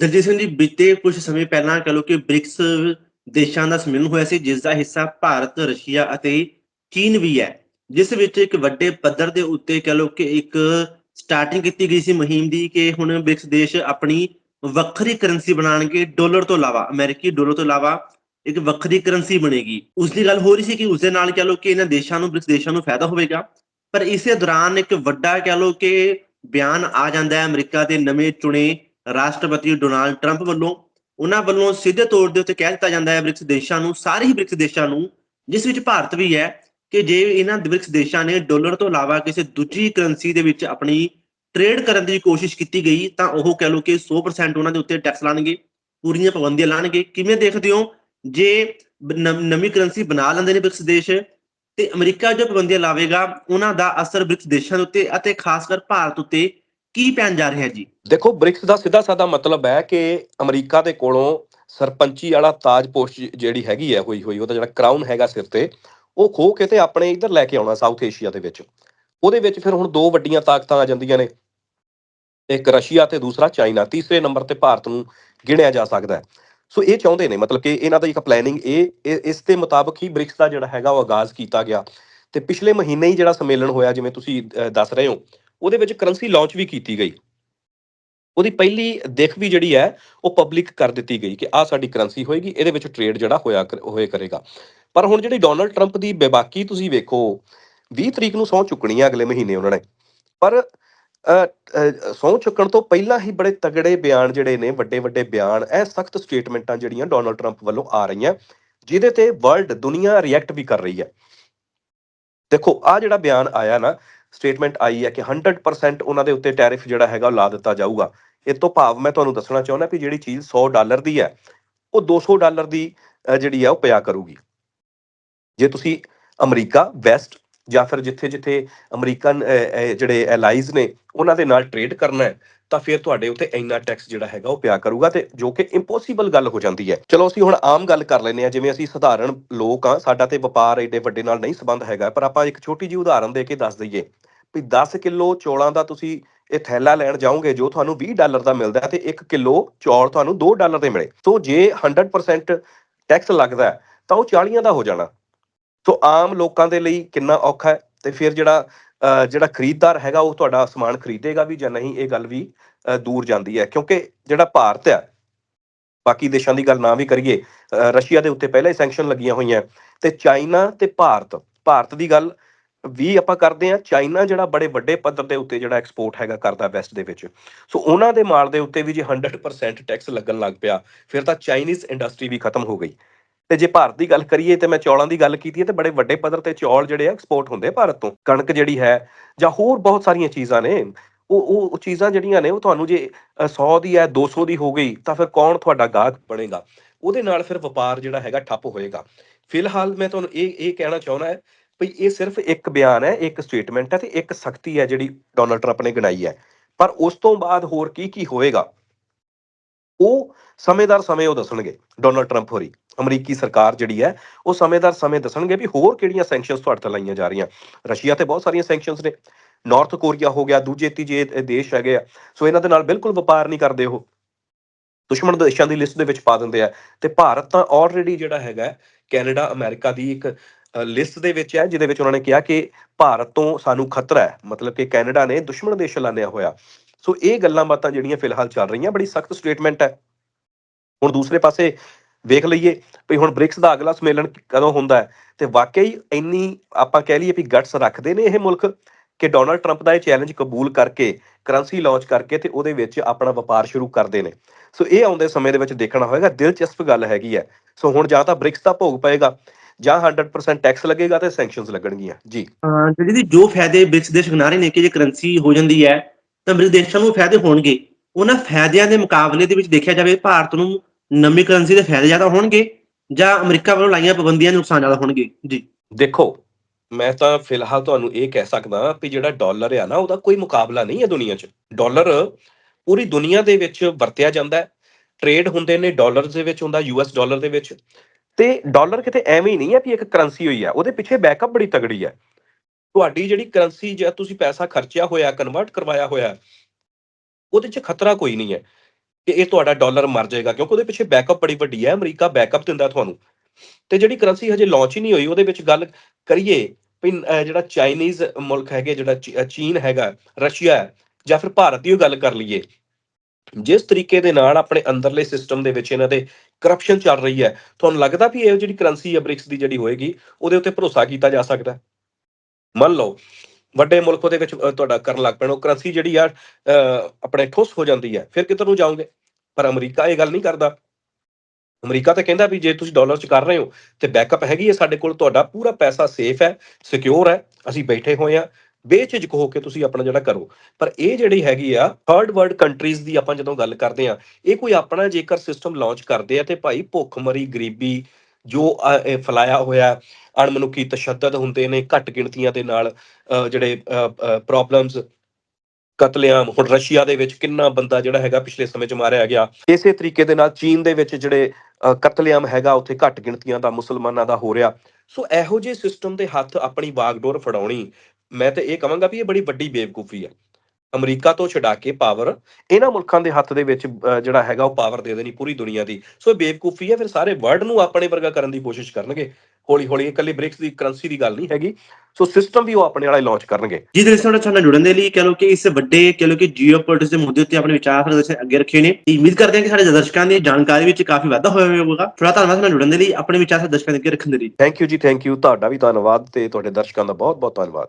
ਦਲਜੀਤ ਸਿੰਘ ਜੀ ਬੀਤੇ ਕੁਝ ਸਮੇਂ ਪਹਿਲਾਂ ਕਹ ਲਓ ਕਿ ਬ੍ਰਿਕਸ ਦੇਸ਼ਾਂ ਦਾ ਸੰਮੇਲਨ ਹੋਇਆ ਸੀ ਜਿਸ ਦਾ ਹਿੱਸਾ ਭਾਰਤ, ਰਸ਼ੀਆ ਅਤੇ ਚੀਨ ਵੀ ਹੈ ਜਿਸ ਵਿੱਚ ਇੱਕ ਵੱਡੇ ਪੱਧਰ ਦੇ ਉੱਤੇ ਕਹ ਲਓ ਕਿ ਇੱਕ ਸਟਾਰਟਿੰਗ ਕੀਤੀ ਗਈ ਸੀ ਮੁਹਿੰਮ ਦੀ ਕਿ ਹੁਣ ਬ੍ਰਿਕਸ ਦੇਸ਼ ਆਪਣੀ ਵੱਖਰੀ ਕਰੰਸੀ ਬਣਾਉਣਗੇ ਡਾਲਰ ਤੋਂ ਇਲਾਵਾ ਅਮਰੀਕੀ ਡਾਲਰ ਤੋਂ ਇਲਾਵਾ ਇੱਕ ਵੱਖਰੀ ਕਰੰਸੀ ਬਣੇਗੀ। ਉਸ ਦੀ ਗੱਲ ਹੋ ਰਹੀ ਸੀ ਕਿ ਉਸ ਦੇ ਨਾਲ ਕਹ ਲਓ ਕਿ ਇਹਨਾਂ ਦੇਸ਼ਾਂ ਨੂੰ ਬ੍ਰਿਕਸ ਦੇਸ਼ਾਂ ਨੂੰ ਫਾਇਦਾ ਹੋਵੇਗਾ ਪਰ ਇਸੇ ਦੌਰਾਨ ਇੱਕ ਵੱਡਾ ਕਹ ਲਓ ਕਿ ਬਿਆਨ ਆ ਜਾਂਦਾ ਹੈ ਅਮਰੀਕਾ ਦੇ ਨਵੇਂ ਚੁਣੇ ਰਾਸ਼ਟਰਪਤੀ ਡੋਨਾਲਡ ਟਰੰਪ ਵੱਲੋਂ ਉਹਨਾਂ ਵੱਲੋਂ ਸਿੱਧੇ ਤੌਰ ਦੇ ਉੱਤੇ ਕਹਿ ਦਿੱਤਾ ਜਾਂਦਾ ਹੈ ਬ੍ਰਿਕਸ ਦੇਸ਼ਾਂ ਨੂੰ, ਸਾਰੇ ਹੀ ਬ੍ਰਿਕਸ ਦੇਸ਼ਾਂ ਨੂੰ, ਜਿਸ ਵਿੱਚ ਭਾਰਤ ਵੀ ਹੈ, ਕਿ ਜੇ ਇਹਨਾਂ ਬ੍ਰਿਕਸ ਦੇਸ਼ਾਂ ਨੇ ਡਾਲਰ ਤੋਂ ਇਲਾਵਾ ਕਿਸੇ ਦੂਜੀ ਕਰੰਸੀ ਦੇ ਵਿੱਚ ਆਪਣੀ ਟ੍ਰੇਡ ਕਰਨ ਦੀ ਕੋਸ਼ਿਸ਼ ਕੀਤੀ ਗਈ, ਤਾਂ ਉਹ ਕਹਿ ਲਓ ਕਿ 100% ਉਹਨਾਂ ਦੇ ਉੱਤੇ ਟੈਕਸ ਲਾਣਗੇ, ਪੂਰੀਆਂ ਪਾਬੰਦੀਆਂ ਲਾਣਗੇ। ਕਿਵੇਂ ਦੇਖਦੇ ਹੋ? ਜੇ ਨਵੀਂ ਕਰੰਸੀ ਬਣਾ ਲੈਂਦੇ ਨੇ ਬ੍ਰਿਕਸ ਦੇਸ਼, ਤੇ ਅਮਰੀਕਾ ਜੋ ਪਾਬੰਦੀਆਂ ਲਾਵੇਗਾ, ਉਹਨਾਂ ਦਾ ਅਸਰ ਬ੍ਰਿਕਸ ਦੇਸ਼ਾਂ ਦੇ ਉੱਤੇ ਅਤੇ ਖਾਸ ਕਰ ਭਾਰਤ ਉੱਤੇ ਕੀ ਪੈਣ ਜਾ ਰਿਹਾ ਜੀ? ਦੇਖੋ ਬ੍ਰਿਕਸ ਦਾ ਸਿੱਧਾ ਸਾਦਾ ਮਤਲਬ ਹੈ ਕਿ ਅਮਰੀਕਾ ਦੇ ਕੋਲੋਂ ਸਰਪੰਚੀ ਵਾਲਾ ਤਾਜ ਪੋਸਟ ਜਿਹੜੀ ਹੈਗੀ ਹੈ ਹੋਈ ਹੋਈ ਉਹਦਾ ਜਿਹੜਾ ਕਰਾਊਨ ਹੈਗਾ ਸਿਰ ਤੇ ਉਹ ਖੋ ਕੇ ਤੇ ਆਪਣੇ ਇੱਧਰ ਲੈ ਕੇ ਆਉਣਾ ਸਾਊਥ ਏਸ਼ੀਆ ਦੇ ਵਿੱਚ। ਉਹਦੇ ਵਿੱਚ ਫਿਰ ਹੁਣ ਦੋ ਵੱਡੀਆਂ ਤਾਕਤਾਂ ਆ ਜਾਂਦੀਆਂ ਨੇ। ਇੱਕ ਰਸ਼ੀਆ ਤੇ ਦੂਸਰਾ ਚਾਈਨਾ। ਤੀਸਰੇ ਨੰਬਰ ਤੇ ਭਾਰਤ ਨੂੰ ਗਿਣਿਆ ਜਾ ਸਕਦਾ ਹੈ। ਸੋ ਇਹ ਚਾਹੁੰਦੇ ਨੇ ਮਤਲਬ ਕਿ ਇਹਨਾਂ ਦਾ ਇੱਕ ਪਲੈਨਿੰਗ ਇਹ ਇਸ ਦੇ ਮੁਤਾਬਕ ਹੀ ਬ੍ਰਿਕਸ ਦਾ ਜਿਹੜਾ ਹੈਗਾ ਉਹ ਆਗਾਜ਼ ਕੀਤਾ ਗਿਆ। ਤੇ ਪਿਛਲੇ ਮਹੀਨੇ ਹੀ ਜਿਹੜਾ ਸੰਮੇਲਨ ਹੋਇਆ ਜਿਵੇਂ ਤੁਸੀਂ ਅਹ, ਦੱਸ ਰਹੇ ਹੋ ਉਹਦੇ ਵਿੱਚ ਕਰੰਸੀ ਲਾਂਚ ਵੀ ਕੀਤੀ ਗਈ। ਉਹਦੀ ਪਹਿਲੀ ਦਿੱਖ ਵੀ ਜਿਹੜੀ ਹੈ, ਉਹ ਪਬਲਿਕ ਕਰ ਦਿੱਤੀ ਗਈ ਕਿ ਆਹ ਸਾਡੀ ਕਰੰਸੀ ਹੋਏਗੀ, ਇਹਦੇ ਵਿੱਚ ਟ੍ਰੇਡ ਜਿਹੜਾ ਹੋਇਆ ਕਰ- ਹੋਏ ਕਰੇਗਾ। ਪਰ ਹੁਣ ਜਿਹੜੀ ਡੋਨਲਡ ਟਰੰਪ ਦੀ ਬੇਬਾਕੀ ਤੁਸੀਂ ਵੇਖੋ 20 ਤਰੀਕ ਨੂੰ ਸਹੁੰ ਚੁੱਕਣੀ ਹੈ ਅਗਲੇ ਮਹੀਨੇ ਉਹਨਾਂ ਨੇ। ਪਰ ਸਹੁੰ ਚੁੱਕਣ ਤੋਂ ਪਹਿਲਾਂ ਹੀ ਬੜੇ ਤਗੜੇ ਬਿਆਨ ਜਿਹੜੇ ਨੇ ਵੱਡੇ ਵੱਡੇ ਬਿਆਨ, ਇਹ ਸਖਤ ਸਟੇਟਮੈਂਟਾਂ ਜਿਹੜੀਆਂ ਡੋਨਲਡ ਟਰੰਪ ਵੱਲੋਂ ਆ ਰਹੀਆਂ, ਜਿਹਦੇ ਤੇ ਵਰਲਡ ਦੁਨੀਆ ਰਿਐਕਟ ਵੀ ਕਰ ਰਹੀ ਹੈ। ਦੇਖੋ ਆ ਜਿਹੜਾ ਬਿਆਨ ਆਇਆ ਨਾ ਸਟੇਟਮੈਂਟ ਆਈ ਹੈ ਕਿ 100% ਉਹਨਾਂ ਦੇ ਉੱਤੇ ਟੈਰਿਫ ਜਿਹੜਾ ਹੈਗਾ ਉਹ ਲਾ ਦਿੱਤਾ ਜਾਊਗਾ। ਇਹ ਤੋਂ ਭਾਵ ਮੈਂ ਤੁਹਾਨੂੰ ਦੱਸਣਾ ਚਾਹੁੰਦਾ ਕਿ ਜਿਹੜੀ ਚੀਜ਼ 100 ਡਾਲਰ ਦੀ ਹੈ, ਉਹ 200 ਡਾਲਰ ਦੀ ਜਿਹੜੀ ਹੈ ਉਹ ਪਿਆ ਕਰੂਗੀ। ਜੇ ਤੁਸੀਂ ਅਮਰੀਕਾ, ਵੈਸਟ ਜਾਂ ਫਿਰ ਜਿੱਥੇ ਜਿੱਥੇ ਅਮਰੀਕਨ ਜਿਹੜੇ ਐਲਾਈਜ਼ ਨੇ, ਉਹਨਾਂ ਦੇ ਨਾਲ ਟ੍ਰੇਡ ਕਰਨਾ ਹੈ, ਤਾਂ ਫਿਰ ਤੁਹਾਡੇ ਉੱਤੇ ਇੰਨਾ ਟੈਕਸ ਜਿਹੜਾ ਹੈਗਾ ਉਹ ਪਿਆ ਕਰੂਗਾ ਤੇ ਜੋ ਕਿ ਇੰਪੋਸੀਬਲ ਗੱਲ ਹੋ ਜਾਂਦੀ ਹੈ। ਚਲੋ, ਅਸੀਂ ਹੁਣ ਆਮ ਗੱਲ ਕਰ ਲੈਂਦੇ ਆ ਜਿਵੇਂ ਅਸੀਂ ਸਧਾਰਨ ਲੋਕ ਆ ਸਾਡਾ ਤੇ ਵਪਾਰ ਏਡੇ ਵੱਡੇ ਨਾਲ ਨਹੀਂ ਸੰਬੰਧ ਹੈਗਾ, ਪਰ ਆਪਾਂ ਇੱਕ ਛੋਟੀ ਜਿਹੀ ਉਦਾਹਰਨ ਦੇ ਕੇ ਦੱਸ ਦਈਏ ਵੀ 10 ਕਿਲੋ ਚੌਲਾਂ ਦਾ ਤੁਸੀਂ ਇਹ ਥੈਲਾ ਲੈਣ ਜਾਓਗੇ, ਜੋ ਤੁਹਾਨੂੰ 20 ਡਾਲਰ ਦਾ ਮਿਲਦਾ ਹੈ ਤੇ 1 ਕਿਲੋ ਚੌਲ ਤੁਹਾਨੂੰ 2 ਡਾਲਰ ਦੇ ਮਿਲੇ। ਸੋ ਜੇ 100% ਟੈਕਸ ਲੱਗਦਾ ਤਾਂ ਉਹ 40 ਦਾ ਹੋ ਜਾਣਾ। ਸੋ ਆਮ ਲੋਕਾਂ ਦੇ ਲਈ ਕਿੰਨਾ ਔਖਾ ਹੈ? ਤੇ ਫਿਰ ਜਿਹੜਾ ਜਿਹੜਾ ਖਰੀਦਦਾਰ ਹੈਗਾ, ਉਹ ਤੁਹਾਡਾ ਸਮਾਨ ਖਰੀਦੇਗਾ ਵੀ ਜਾਂ ਨਹੀਂ, ਇਹ ਗੱਲ ਵੀ ਦੂਰ ਜਾਂਦੀ ਹੈ। ਕਿਉਂਕਿ ਜਿਹੜਾ ਭਾਰਤ ਹੈ, ਬਾਕੀ ਦੇਸ਼ਾਂ ਦੀ ਗੱਲ ਨਾ ਵੀ ਕਰੀਏ ਰਸ਼ੀਆ ਦੇ ਉੱਤੇ ਪਹਿਲਾਂ ਹੀ ਸੈਂਕਸ਼ਨ ਲੱਗੀਆਂ ਹੋਈਆਂ। ਤੇ ਚਾਈਨਾ ਤੇ ਭਾਰਤ ਭਾਰਤ ਦੀ ਗੱਲ ਵੀ ਆਪਾਂ ਕਰਦੇ ਆ ਚਾਈਨਾ ਜਿਹੜਾ ਬੜੇ ਵੱਡੇ ਪੱਧਰ ਦੇ ਉੱਤੇ ਜਿਹੜਾ ਐਕਸਪੋਰਟ ਹੈਗਾ ਕਰਦਾ ਵੈਸਟ ਦੇ ਵਿੱਚ। ਸੋ ਉਹਨਾਂ ਦੇ ਮਾਲ ਦੇ ਉੱਤੇ ਵੀ ਜੇ 100% ਟੈਕਸ ਲੱਗਣ ਲੱਗ ਪਿਆ, ਫਿਰ ਤਾਂ ਚਾਈਨੀਜ਼ ਇੰਡਸਟਰੀ ਵੀ ਖਤਮ ਹੋ ਗਈ। ਤੇ ਜੇ ਭਾਰਤ ਦੀ ਗੱਲ ਕਰੀਏ ਤੇ ਮੈਂ ਚੌਲਾਂ ਦੀ ਗੱਲ ਕੀਤੀ ਹੈ ਤੇ ਬੜੇ ਵੱਡੇ ਪੱਧਰ ਤੇ ਚੌਲ ਜਿਹੜੇ ਆ ਐਕਸਪੋਰਟ ਹੁੰਦੇ ਭਾਰਤ ਤੋਂ। ਕਣਕ ਜਿਹੜੀ ਹੈ ਜਾਂ ਹੋਰ ਬਹੁਤ ਸਾਰੀਆਂ ਚੀਜ਼ਾਂ ਨੇ, ਉਹ ਉਹ ਚੀਜ਼ਾਂ ਜਿਹੜੀਆਂ ਨੇ ਉਹ ਤੁਹਾਨੂੰ ਜੇ 100 ਦੀ ਹੈ 200 ਦੀ ਹੋ ਗਈ ਤਾਂ ਫਿਰ ਕੌਣ ਤੁਹਾਡਾ ਗਾਹਕ ਬਣੇਗਾ? ਉਹਦੇ ਨਾਲ ਫਿਰ ਵਪਾਰ ਜਿਹੜਾ ਹੈਗਾ ਠੱਪ ਹੋਏਗਾ। ਫਿਲਹਾਲ ਮੈਂ ਤੁਹਾਨੂੰ ਇਹ ਇਹ ਕਹਿਣਾ ਚਾਹੁੰਦਾ ਹੈ ਵੀ ਇਹ ਸਿਰਫ ਇੱਕ ਬਿਆਨ ਹੈ, ਇੱਕ ਸਟੇਟਮੈਂਟ ਹੈ ਤੇ ਇੱਕ ਸਖਤੀ ਹੈ ਜਿਹੜੀ ਡੋਨਲਡ ਟਰੰਪ ਨੇ ਗਿਣਾਈ ਹੈ। ਪਰ ਉਸ ਤੋਂ ਬਾਅਦ ਹੋਰ ਕੀ ਕੀ ਹੋਏਗਾ? ਉਹ ਸਮੇਂਦਾਰ ਸਮੇਂ ਉਹ ਦੱਸਣਗੇ। ਡੋਨਲਡ ਟਰੰਪ ਹੋਰੀ, ਅਮਰੀਕੀ ਸਰਕਾਰ ਜਿਹੜੀ ਹੈ, ਉਹ ਸਮੇਂਦਾਰ ਸਮੇਂ ਦੱਸਣਗੇ ਵੀ ਹੋਰ ਕਿਹੜੀਆਂ ਸੈਂਕਸ਼ਨਸ ਤੁਹਾਡੇ ਤੇ ਲਾਈਆਂ ਜਾ ਰਹੀਆਂ। ਰਸ਼ੀਆ ਤੇ ਬਹੁਤ ਸਾਰੀਆਂ ਸੈਂਕਸ਼ਨਸ ਨੇ। ਨਾਰਥ ਕੋਰੀਆ ਹੋ ਗਿਆ, ਦੂਜੇ ਤੀਜੇ ਦੇਸ਼ ਹੈਗੇ ਆ। ਸੋ ਇਹਨਾਂ ਦੇ ਨਾਲ ਬਿਲਕੁਲ ਵਪਾਰ ਨਹੀਂ ਕਰਦੇ ਉਹ। ਦੁਸ਼ਮਣ ਦੇਸ਼ਾਂ ਦੀ ਲਿਸਟ ਦੇ ਵਿੱਚ ਪਾ ਦਿੰਦੇ ਆ। ਤੇ ਭਾਰਤ ਤਾਂ ਆਲਰੇਡੀ ਜਿਹੜਾ ਹੈਗਾ, ਕੈਨੇਡਾ, ਅਮਰੀਕਾ ਦੀ ਇੱਕ ਲਿਸਟ ਦੇ ਵਿੱਚ ਹੈ, ਜਿਹਦੇ ਵਿੱਚ ਉਹਨਾਂ ਨੇ ਕਿਹਾ ਕਿ ਭਾਰਤ ਤੋਂ ਸਾਨੂੰ ਖਤਰਾ ਹੈ। ਮਤਲਬ ਕਿ ਕੈਨੇਡਾ ਨੇ ਦੁਸ਼ਮਣ ਦੇਸ਼ ਐਲਾਨਿਆ ਹੋਇਆ। ਸੋ ਇਹ ਗੱਲਾਂ ਬਾਤਾਂ ਜਿਹੜੀਆਂ ਫਿਲਹਾਲ ਚੱਲ ਰਹੀਆਂ, ਬੜੀ ਸਖਤ ਸਟੇਟਮੈਂਟ ਹੈ। ਹੁਣ ਦੂਸਰੇ ਪਾਸੇ ਵੇਖ ਲਈਏ, ਵੀ ਹੁਣ ਬ੍ਰਿਕਸ ਦਾ ਅਗਲਾ ਸੰਮੇਲਨ ਕਦੋਂ ਹੁੰਦਾ ਹੈ? ਤੇ ਵਾਕਈ ਇੰਨੀ ਆਪਾਂ ਕਹਿ ਲਈਏ ਵੀ ਗਟਸ ਰੱਖਦੇ ਨੇ ਇਹ ਮੁਲਕ ਕਿ ਡੋਨਲਡ ਟਰੰਪ ਦਾ ਇਹ ਚੈਲੰਜ ਕਬੂਲ ਕਰਕੇ, ਕਰੰਸੀ ਲਾਂਚ ਕਰਕੇ ਤੇ ਉਹਦੇ ਵਿੱਚ ਆਪਣਾ ਵਪਾਰ ਸ਼ੁਰੂ ਕਰਦੇ ਨੇ। ਸੋ ਇਹ ਆਉਂਦੇ ਸਮੇਂ ਦੇ ਵਿੱਚ ਦੇਖਣਾ ਹੋਏਗਾ, ਦਿਲਚਸਪ ਗੱਲ ਹੈਗੀ ਹੈ। ਸੋ ਹੁਣ ਜਾਂ ਤਾਂ ਬ੍ਰਿਕਸ ਦਾ ਭੋਗ ਪਏਗਾ, ਜਾਂ 100% ਟੈਕਸ ਲੱਗੇਗਾ ਤੇ ਸੈਂਕਸ਼ਨਸ ਲੱਗਣਗੀਆਂ। ਜੀ। ਜਿਹੜੀ ਜੋ ਫਾਇਦੇ ਬ੍ਰਿਕਸ ਦੇਸ਼ ਗਿਣਾ ਰਹੇ ਨੇ ਕਿ ਜੇ ਕਰੰਸੀ ਹੋ ਜਾਂਦੀ ਹੈ ਤਾਂ ਬ੍ਰਿਕਸ ਦੇਸ਼ਾਂ ਨੂੰ ਫਾਇਦੇ ਹੋਣਗੇ। ਉਹਨਾਂ ਫਾਇਦਿਆਂ ਦੇ ਮੁਕਾਬਲੇ ਦੇ ਵਿੱਚ ਦੇਖਿਆ ਜਾਵੇ, ਭਾਰਤ ਨੂੰ ਨਵੀਂ ਕਰੰਸੀ ਦੇ ਫਾਇਦੇ ਜ਼ਿਆਦਾ ਹੋਣਗੇ ਜਾਂ ਅਮਰੀਕਾ ਵੱਲੋਂ ਲਾਈਆਂ ਪਾਬੰਦੀਆਂ ਦੇ ਨੁਕਸਾਨ ਜ਼ਿਆਦਾ ਹੋਣਗੇ। ਜੀ। ਦੇਖੋ, ਮੈਂ ਤਾਂ ਫਿਲਹਾਲ ਤੁਹਾਨੂੰ ਇਹ ਕਹਿ ਸਕਦਾ ਵੀ ਜਿਹੜਾ ਡਾਲਰ ਆ ਨਾ, ਉਹਦਾ ਕੋਈ ਮੁਕਾਬਲਾ ਨਹੀਂ ਹੈ ਦੁਨੀਆ 'ਚ। ਡਾਲਰ ਪੂਰੀ ਦੁਨੀਆ ਦੇ ਵਿੱਚ ਵਰਤਿਆ ਜਾਂਦਾ ਹੈ। ਟ੍ਰੇਡ ਹੁੰਦੇ ਨੇ ਡਾਲਰ ਦੇ ਵਿੱਚ ਹੁੰਦਾ ਯੂਐਸ ਡਾਲਰ ਦੇ ਵਿੱਚ। ਤੇ ਡਾਲਰ ਕਿਤੇ ਐਵੇਂ ਹੀ ਨਹੀਂ ਹੈ ਕਿ ਇੱਕ ਕਰੰਸੀ ਹੋਈ ਹੈ ਉਹਦੇ ਪਿੱਛੇ ਬੈਕਅਪ ਬੜੀ ਤਗੜੀ ਹੈ ਤੁਹਾਡੀ ਜਿਹੜੀ ਕਰੰਸੀ ਜੇ ਤੁਸੀਂ ਪੈਸਾ ਖਰਚਿਆ ਹੋਇਆ ਕਨਵਰਟ ਕਰਵਾਇਆ ਹੋਇਆ ਉਹਦੇ 'ਚ ਖਤਰਾ ਕੋਈ ਨਹੀਂ ਹੈ ਕਿ ਇਹ ਤੁਹਾਡਾ ਡਾਲਰ ਮਰ ਜਾਏਗਾ ਕਿਉਂਕਿ ਉਹਦੇ ਪਿੱਛੇ ਬੈਕਅਪ ਬੜੀ ਵੱਡੀ ਹੈ ਅਮਰੀਕਾ ਬੈਕਅਪ ਦਿੰਦਾ ਤੁਹਾਨੂੰ। ਤੇ ਜਿਹੜੀ ਕਰੰਸੀ ਹਜੇ ਲਾਂਚ ਹੀ ਨਹੀਂ ਹੋਈ ਉਹਦੇ ਵਿੱਚ ਗੱਲ ਕਰੀਏ ਵੀ ਜਿਹੜਾ ਚਾਈਨੀਜ਼ ਮੁਲਕ ਹੈਗੇ ਜਿਹੜਾ ਚੀ- ਚੀਨ ਹੈਗਾ ਰਸ਼ੀਆ ਹੈ, ਜਾਂ ਫਿਰ ਭਾਰਤ ਦੀ ਉਹ ਗੱਲ ਕਰ ਲਈਏ। ਜਿਸ ਤਰੀਕੇ ਦੇ ਨਾਲ ਆਪਣੇ ਅੰਦਰਲੇ ਸਿਸਟਮ ਦੇ ਵਿੱਚ ਇਹਨਾਂ ਦੇ ਕਰਪਸ਼ਨ ਚੱਲ ਰਹੀ ਹੈ ਤੁਹਾਨੂੰ ਲੱਗਦਾ ਵੀ ਇਹ ਜਿਹੜੀ ਕਰੰਸੀ ਹੈ ਬ੍ਰਿਕਸ ਦੀ ਜਿਹੜੀ ਹੋਏਗੀ ਉਹਦੇ ਉੱਤੇ ਭਰੋਸਾ ਕੀਤਾ ਜਾ ਸਕਦਾ? ਮੰਨ ਲਓ, ਵੱਡੇ ਮੁਲਕ ਉਹਦੇ ਵਿੱਚ ਤੁਹਾਡਾ ਕਰਨ ਲੱਗ ਪੈਣਾ ਕਰੰਸੀ ਜਿਹੜੀ ਆ ਆਪਣੇ ਠੁੱਸ ਹੋ ਜਾਂਦੀ ਹੈ ਫਿਰ ਕਿੱਧਰ ਨੂੰ ਜਾਓਗੇ? ਪਰ ਅਮਰੀਕਾ ਇਹ ਗੱਲ ਨਹੀਂ ਕਰਦਾ। ਅਮਰੀਕਾ ਤਾਂ ਕਹਿੰਦਾ ਵੀ ਜੇ ਤੁਸੀਂ ਡਾਲਰ ਚ ਕਰ ਰਹੇ ਹੋ, ਤੇ ਬੈਕਅਪ ਹੈਗੀ ਹੈ ਸਾਡੇ ਕੋਲ, ਤੁਹਾਡਾ ਪੂਰਾ ਪੈਸਾ ਸੇਫ ਹੈ ਸਿਕਿਉਰ ਹੈ, ਅਸੀਂ ਬੈਠੇ ਹੋਏ ਆ ਬੇਝਿਜਕ ਹੋ ਕੇ ਤੁਸੀਂ ਆਪਣਾ ਜਿਹੜਾ ਕਰੋ। ਪਰ ਇਹ ਜਿਹੜੀ ਹੈਗੀ ਆ ਥਰਡ ਵਰਲਡ ਕੰਟਰੀਜ਼ ਦੀ ਆਪਾਂ ਜਦੋਂ ਗੱਲ ਕਰਦੇ ਆ ਇਹ ਕੋਈ ਆਪਣਾ ਜੇਕਰ ਸਿਸਟਮ ਲਾਂਚ ਕਰਦੇ ਆ ਤੇ ਭਾਈ ਭੁੱਖਮਰੀ, ਗਰੀਬੀ ਜੋ ਅ, ਫੈਲਾਇਆ ਹੋਇਆ ਅਣਮਨੁੱਖੀ ਤਸ਼ੱਦਦ ਹੁੰਦੇ ਨੇ ਘੱਟ ਗਿਣਤੀਆਂ ਦੇ ਨਾਲ ਜਿਹੜੇ ਪ੍ਰੋਬਲਮਸ ਕਤਲੇਆਮ ਹੁਣ ਰਸ਼ੀਆ ਦੇ ਵਿੱਚ ਕਿੰਨਾ ਬੰਦਾ ਜਿਹੜਾ ਹੈਗਾ ਪਿਛਲੇ ਸਮੇਂ 'ਚ ਮਾਰਿਆ ਗਿਆ। ਇਸੇ ਤਰੀਕੇ ਦੇ ਨਾਲ ਚੀਨ ਦੇ ਵਿੱਚ ਜਿਹੜੇ ਕਤਲੇਆਮ ਹੈਗਾ ਉੱਥੇ ਘੱਟ ਗਿਣਤੀਆਂ ਦਾ ਮੁਸਲਮਾਨਾਂ ਦਾ ਹੋ ਰਿਹਾ। ਸੋ ਇਹੋ ਜਿਹੇ ਸਿਸਟਮ ਦੇ ਹੱਥ ਆਪਣੀ ਬਾਗਡੋਰ ਫੜਾਉਣੀ ਮੈਂ ਤੇ ਇਹ ਕਹਾਂਗਾ ਵੀ ਇਹ ਬੜੀ ਵੱਡੀ ਬੇਵਕੂਫੀ ਹੈ ਅਮਰੀਕਾ ਤੋਂ ਛਡਾ ਕੇ ਪਾਵਰ ਇਹਨਾਂ ਮੁਲਕਾਂ ਦੇ ਹੱਥ ਦੇ ਵਿੱਚ ਜਿਹੜਾ ਹੈਗਾ ਉਹ ਪਾਵਰ ਦੇ ਦੇਣੀ ਪੂਰੀ ਦੁਨੀਆ ਦੀ। ਸੋ ਇਹ ਬੇਵਕੂਫੀ ਹੈ ਫਿਰ ਸਾਰੇ ਵਰਲਡ ਨੂੰ ਆਪਣੇ ਵਰਗਾ ਕਰਨ ਦੀ ਕੋਸ਼ਿਸ਼ ਕਰਨਗੇ। ਹੌਲੀ ਹੌਲੀ ਇਕੱਲੇ ਬ੍ਰਿਕਸ ਦੀ ਕਰੰਸੀ ਦੀ ਗੱਲ ਨਹੀਂ ਹੈਗੀ। ਸੋ ਸਿਸਟਮ ਵੀ ਉਹ ਆਪਣੇ ਵਾਲਾ ਲਾਂਚ ਕਰਨਗੇ। ਜੀ ਦੇ ਨਾਲ ਸਾਨੂੰ ਜੁੜਨ ਦੇ ਲਈ ਕਹ ਲੋ ਕਿ ਇਸ ਵੱਡੇ ਕਹ ਲੋ ਕਿ ਜੀਓਪੋਲਿਟਿਕਸ ਦੇ ਮੁੱਦੇ ਉੱਤੇ ਆਪਣੇ ਵਿਚਾਰ ਪ੍ਰਦਰਸ਼ਨ ਅੱਗੇ ਰੱਖੇ ਨੇ। ਤੇ ਉਮੀਦ ਕਰਦੇ ਹਾਂ ਕਿ ਸਾਡੇ ਦਰਸ਼ਕਾਂ ਦੀ ਜਾਣਕਾਰੀ ਵਿੱਚ ਕਾਫੀ ਵਾਧਾ ਹੋਇਆ ਹੋਵੇਗਾ। ਥੋੜਾ ਧੰਨਵਾਦ ਸਾਨੂੰ ਜੁੜਨ ਦੇ ਲਈ। ਆਪਣੇ ਵਿਚਾਰ ਸਾਡੇ ਦਰਸ਼ਕਾਂ ਦੇ ਅੱਗੇ ਰੱਖਣ ਦੇ ਲਈ। Thank you ji thank you ਤੁਹਾਡਾ ਵੀ ਧੰਨਵਾਦ ਤੇ ਤੁਹਾਡੇ ਦਰਸ਼ਕਾਂ ਦਾ ਬਹੁਤ ਬਹੁਤ ਧੰਨਵਾਦ।